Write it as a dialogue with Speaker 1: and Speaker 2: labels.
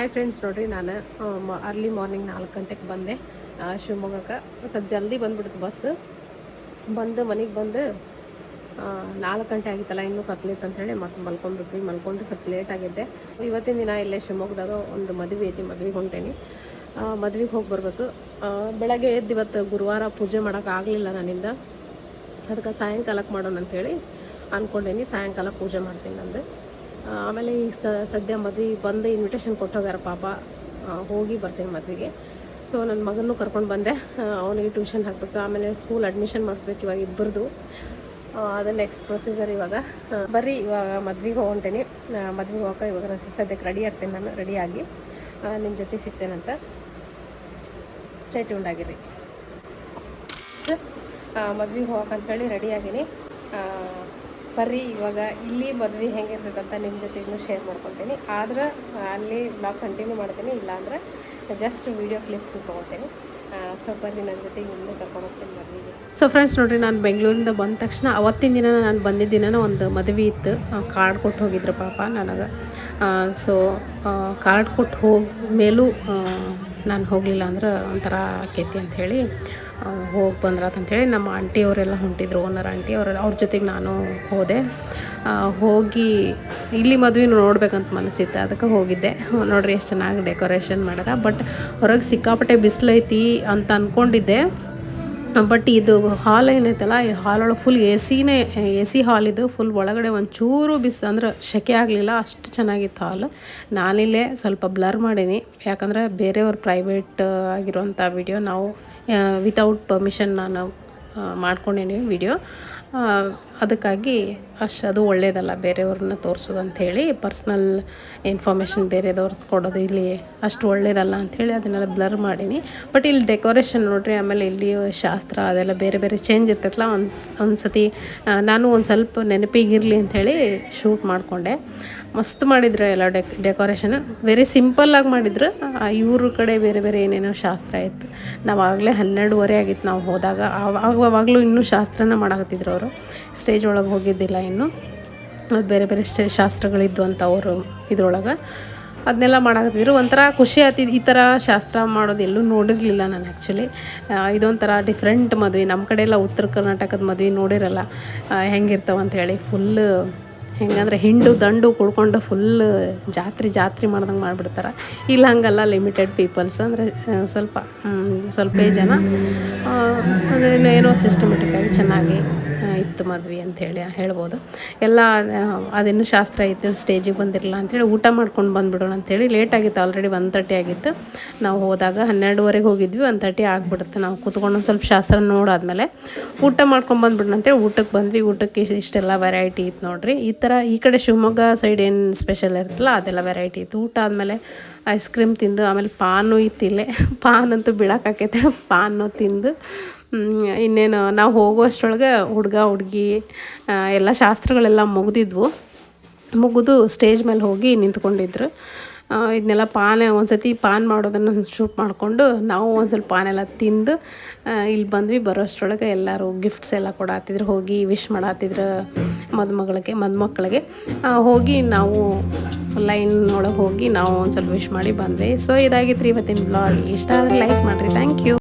Speaker 1: Hi friends ನೋಡಿರಿ ನಾನು early morning ನಾಲ್ಕು ಗಂಟೆಗೆ ಬಂದೆ. ಶಿವಮೊಗ್ಗಕ್ಕೆ. ಸ್ವಲ್ಪ ಜಲ್ದಿ ಬಂದ್ಬಿಡ್ತು ಬಸ್. ಬಂದು ಮನೆಗೆ ಬಂದು ನಾಲ್ಕು ಗಂಟೆ ಆಗಿತ್ತಲ್ಲ, ಇನ್ನೂ ಕತ್ಲಿತ್ತು ಅಂತೇಳಿ ಮತ್ತೆ ಮಲ್ಕೊಂಡ್ಬಿಟ್ವಿ. ಮಲ್ಕೊಂಡು ಸ್ವಲ್ಪ ಲೇಟ್ ಆಗಿದ್ದೆ. ಇವತ್ತಿನ ದಿನ ಇಲ್ಲೇ ಶಿವಮೊಗ್ಗದಾಗ ಒಂದು ಮದುವೆ ಐತಿ, ಮದ್ವೆಗೆ ಹೊಂಟೇನಿ. ಮದ್ವೆಗೆ ಹೋಗಿ ಬರಬೇಕು. ಬೆಳಗ್ಗೆ ಎದ್ದು ಇವತ್ತು ಗುರುವಾರ ಪೂಜೆ ಮಾಡೋಕೆ ಆಗಲಿಲ್ಲ ನನ್ನಿಂದ. ಅದಕ್ಕೆ ಸಾಯಂಕಾಲಕ್ಕೆ ಮಾಡೋಣ ಅಂಥೇಳಿ ಅಂದ್ಕೊಂಡೇನಿ ಸಾಯಂಕಾಲ ಪೂಜೆ ಮಾಡ್ತೀನಿ ನಂದು. ಆಮೇಲೆ ಈಗ ಸದ್ಯ ಮದ್ವೆ ಬಂದು ಇನ್ವಿಟೇಷನ್ ಕೊಟ್ಟೋಗ್ಯಾರ ಪಾಪ ಹೋಗಿ ಬರ್ತೀನಿ ಮದುವೆಗೆ. ಸೊ ನನ್ನ ಮಗನೂ ಕರ್ಕೊಂಡು ಬಂದೆ. ಅವನಿಗೆ ಟ್ಯೂಷನ್ ಹಾಕಬೇಕು. ಆಮೇಲೆ ಸ್ಕೂಲ್ ಅಡ್ಮಿಷನ್ ಮಾಡಿಸ್ಬೇಕು ಇವಾಗ ಇಬ್ಬರದು. ಅದು ನೆಕ್ಸ್ಟ್ ಪ್ರೊಸೀಜರ್ ಇವಾಗ. ಬರ್ರಿ, ಇವಾಗ ಮದ್ವೆಗೆ ಹೊಂಟೇನಿ ಮದ್ವೆಗೆ ಹೋಗಕ್ಕೆ ಇವಾಗ ಸದ್ಯಕ್ಕೆ ರೆಡಿ ಆಗ್ತೇನೆ ನಾನು ರೆಡಿಯಾಗಿ ನಿಮ್ಮ ಜೊತೆ ಸಿಗ್ತೇನಂತ ಸ್ಟೇಟ್ ಆಗಿರಿ ಮದ್ವೆಗೆ ಹೋಗಕ್ಕೆ ಅಂತೇಳಿ ರೆಡಿ ಬರ್ರಿ, ಇವಾಗ ಇಲ್ಲಿ ಮದುವೆ ಹೆಂಗಿರ್ತೈತೆ ಅಂತ ನಿಮ್ಮ ಜೊತೆಗೂ ಶೇರ್ ಮಾಡ್ಕೊತೀನಿ ಆದ್ರೆ, ಅಲ್ಲಿ ಬ್ಲಾಗ್ ಕಂಟಿನ್ಯೂ ಮಾಡ್ತೀನಿ, ಇಲ್ಲಾಂದ್ರೆ ಜಸ್ಟ್ ವೀಡಿಯೋ ಕ್ಲಿಪ್ಸ್ ತೊಗೊತೀನಿ. ಸೊ ಬರ್ರಿ ನನ್ನ ಜೊತೆ ಇನ್ನೂ ಕರ್ಕೊಂಡು ಹೋಗ್ತೀನಿ ಮದುವೆಗೆ. ಸೊ ಫ್ರೆಂಡ್ಸ್ ನೋಡಿರಿ, ನಾನು ಬೆಂಗಳೂರಿಂದ ಬಂದ ತಕ್ಷಣ ಅವತ್ತಿನ ದಿನ ನಾನು ಬಂದಿದ್ದ ದಿನ ಒಂದು ಮದುವೆ ಇತ್ತು. ಕಾರ್ಡ್ ಕೊಟ್ಟು ಹೋಗಿದ್ರು ಪಾಪ ನನಗೆ. ಸೊ ಕಾರ್ಡ್ ಕೊಟ್ಟು ಹೋಗಿ ಮೇಲೂ ನಾನು ಹೋಗಲಿಲ್ಲ ಅಂದ್ರೆ ಒಂಥರ ಆಕೈತಿ ಅಂಥೇಳಿ ಹೋಗಿ ಬಂದ್ರಾತ್ ಅಂಥೇಳಿ ನಮ್ಮ ಆಂಟಿಯವರೆಲ್ಲ ಹೊಂಟಿದ್ರು ಓನರ್ ಆಂಟಿ ಅವರೆಲ್ಲ, ಅವ್ರ ಜೊತೆಗೆ ನಾನು ಹೋದೆ. ಹೋಗಿ ಇಲ್ಲಿ ಮದುವೆ ನೋಡ್ಬೇಕಂತ ಮನಸ್ಸಿತ್ತು ಅದಕ್ಕೆ ಹೋಗಿದ್ದೆ. ನೋಡ್ರಿ ಎಷ್ಟು ಚೆನ್ನಾಗಿ ಡೆಕೋರೇಷನ್ ಮಾಡ್ಯಾರ ಬಟ್ ಹೊರಗೆ ಸಿಕ್ಕಾಪಟ್ಟೆ ಬಿಸಿಲೈತಿ ಅಂತ ಅಂದ್ಕೊಂಡಿದ್ದೆ ಬಟ್ ಇದು ಹಾಲ್ ಏನೈತಲ್ಲ, ಈ ಹಾಲ್ ಒಳಗೆ ಫುಲ್ ಎ ಸಿನೇ ಎ ಸಿ ಹಾಲ್ ಇದು ಫುಲ್ ಒಳಗಡೆ ಒಂಚೂರು ಬಿಸಿ ಅಂದ್ರೆ ಶೆಕೆ ಆಗಲಿಲ್ಲ, ಅಷ್ಟು ಚೆನ್ನಾಗಿತ್ತು ಹಾಲ್ ನಾನಿಲ್ಲೇ ಸ್ವಲ್ಪ ಬ್ಲರ್ ಮಾಡೀನಿ. ಯಾಕಂದರೆ ಬೇರೆಯವ್ರ ಪ್ರೈವೇಟ್ ಆಗಿರುವಂಥ ವಿಡಿಯೋ ನಾವು ವಿತೌಟ್ ಪರ್ಮಿಷನ್ ನಾನು ಮಾಡ್ಕೊಂಡಿನಿ ಮಾಡ್ಕೊಂಡೇನಿ ವಿಡಿಯೋ ಅದಕ್ಕಾಗಿ ಅಷ್ಟು ಅದು ಒಳ್ಳೇದಲ್ಲ, ಬೇರೆಯವ್ರನ್ನ ತೋರಿಸೋದು ಅಂಥೇಳಿ ಪರ್ಸ್ನಲ್ ಇನ್ಫಾರ್ಮೇಷನ್ ಬೇರೆದವ್ರದ್ದು ಕೊಡೋದು ಇಲ್ಲಿ ಅಷ್ಟು ಒಳ್ಳೇದಲ್ಲ ಅಂಥೇಳಿ ಅದನ್ನೆಲ್ಲ ಬ್ಲರ್ ಮಾಡೀನಿ. ಬಟ್ ಇಲ್ಲಿ ಡೆಕೋರೇಷನ್ ನೋಡಿರಿ, ಆಮೇಲೆ ಇಲ್ಲಿ ಶಾಸ್ತ್ರ ಅದೆಲ್ಲ ಬೇರೆ ಬೇರೆ ಚೇಂಜ್ ಇರ್ತೈತಲ್ಲ, ಒಂದು ಒಂದು ಸತಿ ನಾನು ಒಂದು ಸ್ವಲ್ಪ ನೆನಪಿಗಿರಲಿ ಅಂಥೇಳಿ ಶೂಟ್ ಮಾಡಿಕೊಂಡೆ. ಮಸ್ತ್ ಮಾಡಿದ್ರು ಎಲ್ಲ ಡೆಕ್ ಡೆಕೋರೇಷನ್ ವೆರಿ ಸಿಂಪಲ್ಲಾಗಿ ಮಾಡಿದ್ರು. ಇವ್ರ ಕಡೆ ಬೇರೆ ಬೇರೆ ಏನೇನೋ ಶಾಸ್ತ್ರ ಇತ್ತು. ನಾವು ಆಗಲೇ ಹನ್ನೆರಡುವರೆ ಆಗಿತ್ತು ನಾವು ಹೋದಾಗ. ಆವಾಗ ಅವಾಗಲೂ ಇನ್ನೂ ಶಾಸ್ತ್ರನ ಮಾಡಾಕತ್ತಿದ್ರು ಅವರು. ಸ್ಟೇಜ್ ಒಳಗೆ ಹೋಗಿದ್ದಿಲ್ಲ ಇನ್ನು. ಅದು ಬೇರೆ ಬೇರೆ ಸ್ಟೇ ಶಾಸ್ತ್ರಗಳಿದ್ವು ಅಂತ ಅವರು ಇದ್ರೊಳಗೆ. ಅದನ್ನೆಲ್ಲ ಮಾಡಾಕತ್ತಿದ್ರು. ಒಂಥರ ಖುಷಿ ಆತಿದ್ದು ಈ ಥರ ಶಾಸ್ತ್ರ ಮಾಡೋದು ಎಲ್ಲೂ ನೋಡಿರಲಿಲ್ಲ ನಾನು ಆ್ಯಕ್ಚುಲಿ. ಇದೊಂಥರ ಡಿಫ್ರೆಂಟ್ ಮದುವೆ. ನಮ್ಮ ಕಡೆ ಎಲ್ಲ ಉತ್ತರ ಕರ್ನಾಟಕದ ಮದುವೆ ನೋಡಿರಲ್ಲ. ಹೇಳಿ ಫುಲ್ ಹೆಂಗಂದ್ರೆ ಹಿಂಡು ದಂಡು ಕುಡ್ಕೊಂಡು ಫುಲ್ ಜಾತ್ರೆ ಜಾತ್ರೆ ಮಾಡ್ದಂಗೆ ಮಾಡಿಬಿಡ್ತಾರೆ. ಇಲ್ಲ ಹಂಗಲ್ಲ ಲಿಮಿಟೆಡ್ ಪೀಪಲ್ಸ್ ಅಂದರೆ ಸ್ವಲ್ಪ ಸ್ವಲ್ಪ ಜನ. ಏನೋ ಸಿಸ್ಟಮೆಟಿಕ್ಕಾಗಿ ಚೆನ್ನಾಗಿ ಇತ್ತು ಮದ್ವೆ ಅಂಥೇಳಿ ಹೇಳ್ಬೋದು. ಎಲ್ಲ ಅದೇನು ಶಾಸ್ತ್ರ ಇತ್ತು ಸ್ಟೇಜಿಗೆ ಬಂದಿರಲಿಲ್ಲ ಅಂಥೇಳಿ ಊಟ ಮಾಡ್ಕೊಂಡು ಬಂದುಬಿಡೋಣ ಅಂಥೇಳಿ ಲೇಟ್ ಆಗಿತ್ತು ಆಲ್ರೆಡಿ ಒನ್ ತರ್ಟಿ ಆಗಿತ್ತು. ನಾವು ಹೋದಾಗ ಹನ್ನೆರಡುವರೆಗೆ ಹೋಗಿದ್ವಿ ಒನ್ ತರ್ಟಿ ಆಗಿಬಿಡುತ್ತೆ. ನಾವು ಕೂತ್ಕೊಂಡು ಒಂದು ಸ್ವಲ್ಪ ಶಾಸ್ತ್ರ ನೋಡಾದ್ಮೇಲೆ ಊಟ ಮಾಡ್ಕೊಂಡು ಬಂದ್ಬಿಡೋಣ ಅಂತೇಳಿ ಊಟಕ್ಕೆ ಬಂದ್ವಿ. ಊಟಕ್ಕೆ ಇಷ್ಟ್- ಇಷ್ಟೆಲ್ಲ ವೆರೈಟಿ ಇತ್ತು ನೋಡಿರಿ. ಈ ಥರ ಈ ಕಡೆ ಶಿವಮೊಗ್ಗ ಸೈಡ್ ಏನು ಸ್ಪೆಷಲ್ ಇರ್ತಲ್ಲ ಅದೆಲ್ಲ ವೆರೈಟಿ ಇತ್ತು. ಊಟ ಆದಮೇಲೆ ಐಸ್ ಕ್ರೀಮ್ ತಿಂದು, ಆಮೇಲೆ ಪಾನು ಇತ್ತಿಲ್ಲೇ ಪಾನಂತೂ ಪಾನ್ ಅಂತೂ ಬೀಳಕ್ಕಾಕೈತೆ ಪಾನು ತಿಂದು ಇನ್ನೇನು, ನಾವು ಹೋಗುವಷ್ಟರೊಳಗೆ ಹುಡುಗ, ಹುಡುಗಿ ಎಲ್ಲ ಶಾಸ್ತ್ರಗಳೆಲ್ಲ ಮುಗಿದಿದ್ವು. ಮುಗಿದು ಸ್ಟೇಜ್ ಮೇಲೆ ಹೋಗಿ ನಿಂತ್ಕೊಂಡಿದ್ರು. ಇದನ್ನೆಲ್ಲ ಪಾನ್ ಒಂದು ಸತಿ ಪಾನ್ ಮಾಡೋದನ್ನು ಶೂಟ್ ಮಾಡಿಕೊಂಡು ನಾವು ಒಂದು ಸ್ವಲ್ಪ ಪಾನೆಲ್ಲ ತಿಂದು ಇಲ್ಲಿ ಬಂದ್ವಿ. ಬರೋಷ್ಟರೊಳಗೆ ಎಲ್ಲರೂ ಗಿಫ್ಟ್ಸ್ ಎಲ್ಲ ಕೊಡಾತಿದ್ರು. ಹೋಗಿ ವಿಶ್ ಮಾಡಾತಿದ್ರು ಮದುಮಗಳಿಗೆ ಮದುಮಕ್ಕಳಿಗೆ ಹೋಗಿ ನಾವು ಲೈನ್ ಒಳಗೆ ಹೋಗಿ ನಾವು ಒಂದು ಸ್ವಲ್ಪ ವಿಶ್ ಮಾಡಿ ಬಂದ್ವಿ. ಸೊ ಇದಾಗಿತ್ತು ರೀ ಇವತ್ತಿನ ಬ್ಲಾಗ್ ಇಷ್ಟ ಆದರೆ ಲೈಕ್ ಮಾಡಿರಿ. Thank you